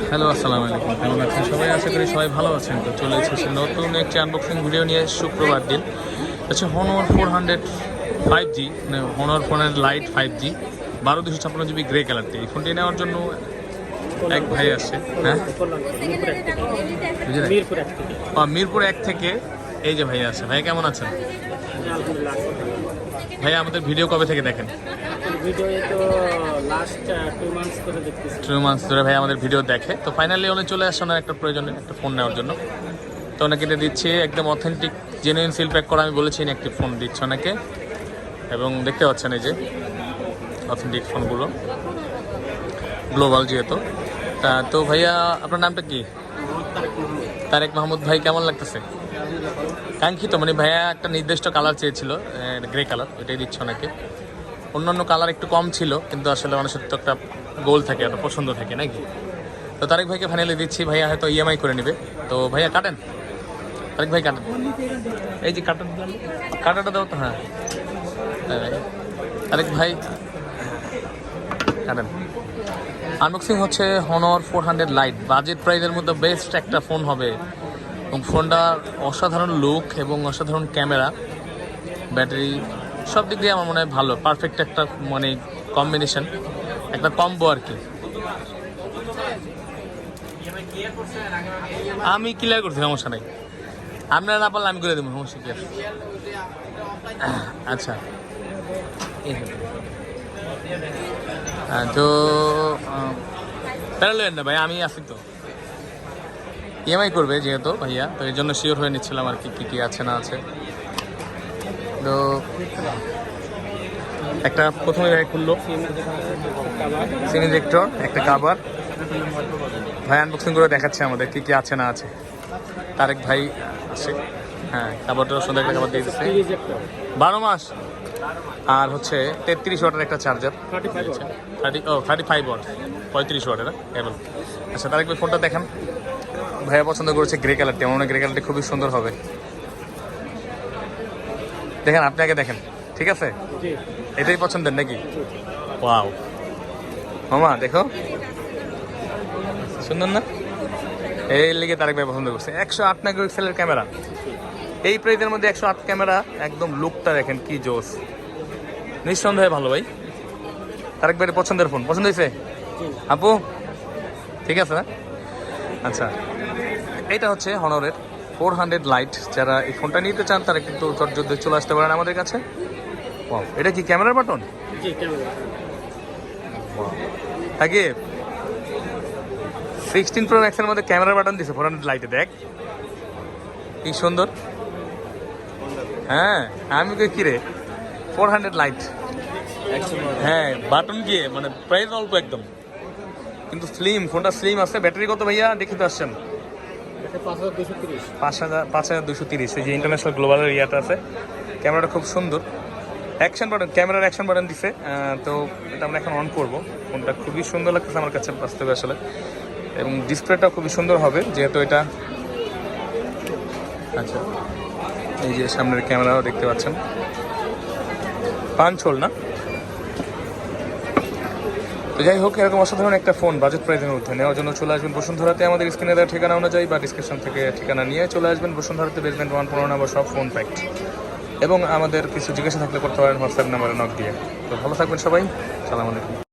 Hello আসসালামু আলাইকুম কেমন আছেন সবাই? আশা করি সবাই ভালো আছেন। তো চলে এসেছে নতুন একটি আনবক্সিং ভিডিও নিয়ে শুক্রবার দিন। আচ্ছা Honor four hundred five G মানে হনর ফোনের লাইট ফাইভ জি বারো দুশো ছাপ্পান্ন জিবি গ্রে কালারটি এই ফোনটি নেওয়ার জন্য এক ভাই আসছে হ্যাঁ? মিরপুর এক থেকে। ও, মিরপুর এক থেকে এই যে ভাই আছে ভাই কেমন আছেন? আলহামদুলিল্লাহ ভাই আমাদের ভিডিও কবে থেকে দেখেন? টু মান্থস ধরে ভাই আমাদের ভিডিও দেখে। তো ফাইনালি উনি চলে আসছে ওনার একটা প্রয়োজনে একটা ফোন নেওয়ার জন্য। তো ওনাকে এটা দিচ্ছি একদম অথেন্টিক জেনুইন সিল প্যাক করা, আমি বলেছি একটি ফোন দিচ্ছে ওনাকে। এবং দেখতে পাচ্ছেন এই যে অথেন্টিক ফোনগুলো গ্লোবাল যেহেতু। তা তো ভাইয়া, আপনার নামটা কি? তারেক মাহমুদ। ভাই, কেমন লাগতেছে? কাঙ্ক্ষিত মানে ভাইয়া একটা নির্দিষ্ট কালার চেয়েছিল গ্রে কালার ওইটাই দিচ্ছে ওনাকে। অন্যান্য কালার একটু কম ছিল, কিন্তু আসলে মানুষের তো একটা গোল থাকে, একটা পছন্দ থাকে, নাকি? তো তারেক ভাইকে ফাইনালি দিচ্ছি, ভাইয়া হয়তো ইএমআই করে নেবে। তো ভাইয়া, কাটেন। তারেক ভাই, কাটেন। এই যে কাটান কাটাটা দাও তো হ্যাঁ। তারেক ভাই, কাটেন। আনবক্সিং হচ্ছে Honor four hundred lite budget প্রাইসের মধ্যে বেস্ট একটা ফোন হবে। এবং ফোনটার অসাধারণ লুক এবং অসাধারণ ক্যামেরা ব্যাটারি সব দিক দিয়ে আমার মনে হয় ভালো পারফেক্ট একটা মানে কম্বিনেশন একটা কম্বো আর কি। আমি ক্লিয়ার করছি সমস্যা নেই। আপনারা না পারলে আমি করে দেবো সমস্যা কি আচ্ছা। হ্যাঁ, তো প্যারালেন না ভাই আমি আছি তো। ইএমআই করবে যেহেতু ভাইয়া তো এই জন্য শিওর হয়ে নিচ্ছিলাম আর কি কী কী আছে না আছে। একটা প্রথমে ভাই খুললো। সিমি ভেক্টর একটা কাবার। ভাই আনবক্সিং করে দেখাচ্ছে আমাদের কি কি আছে না আছে। তারেক ভাই আছে হ্যাঁ কাবারটা সুন্দর একটা কাবার দিয়ে দিচ্ছে বারো মাস। আর হচ্ছে তেত্রিশ ওয়াটের একটা চার্জার থার্টি থার্টি ও থার্টি ফাইভ ওয়াট। পঁয়ত্রিশ ওয়াটের কেবল। আচ্ছা তারেক ভাই ফোনটা দেখান। ভাইয়া পছন্দ করেছে গ্রে কালারটি আমার মনে হয় গ্রে কালারটি খুবই সুন্দর হবে। দেখেন আপনি আগে দেখেন ঠিক আছে? এটাই পছন্দের নাকি? ওয়াও। মামা দেখো। সুন্দর না? এই লিগে তারেক ভাই পছন্দ করছে। একশো আট মেগাপিক্সেলের ক্যামেরা। এই প্রাইজের মধ্যে একশো আট ক্যামেরা একদম লুকটা দেখেন কি জোস। নিঃসন্দেহে ভালো ভাই। তারেক ভাইয়ের পছন্দের ফোন। পছন্দ হয়েছে? আপু? ঠিক আছে। না আচ্ছা। এটা হচ্ছে হনরের ফোর হান্ড্রেড লাইট যারা এই ফোনটা নিতে চান তারা কিন্তু চটজলদি চলে আসতে পারেন আমাদের কাছে। এটা কি ক্যামেরার বাটন? আগে সিক্সটিন প্রো ম্যাক্সের মধ্যে ক্যামেরার বাটন দিছে ফোর হান্ড্রেড লাইটে দেখ। কি সুন্দর। হ্যাঁ আমি কই কিরে? ফোর হান্ড্রেড লাইট হ্যাঁ বাটন গিয়ে মানে প্রাইস অল্প একদম। কিন্তু স্লিম ফোনটা স্লিম আছে ব্যাটারি কত ভাইয়া? দেখে তো আসছেন। পাঁচ হাজার পাঁচ হাজার দুশো তিরিশ। যে ইন্টারন্যাশনাল গ্লোবালের আছে। ক্যামেরাটা খুব সুন্দর। অ্যাকশন ক্যামেরার অ্যাকশন তো এটা আমরা এখন অন করব। ফোনটা খুবই সুন্দর লাগতেছে আমার কাছে আসলে। এবং খুবই সুন্দর হবে, যেহেতু এটা আচ্ছা। সামনের ক্যামেরাও দেখতে পাচ্ছেন। পাঁচ হোল না? তো যাই হোক, এরকম অসাধারণ একটা ফোন বাজেট প্রাইজের মধ্যে নেওয়ার জন্য চলে আসবেন বসুন্ধরাতে। আমাদের স্ক্রিনে দেওয়া ঠিকানা অনুযায়ী বা ডিসক্রিপশন থেকে ঠিকানা নিয়ে চলে আসবেন। বসুন্ধরাতে বেসবেন ওয়ান পনেরো নাম্বার সব ফোন প্যাক্ট এবং আমাদের কিছু জিজ্ঞাসা থাকলে করতে পারেন হোয়াটসঅ্যাপ নাম্বারে নক দিয়ে। তো ভালো থাকবেন সবাই। সালাম আলাইকুম।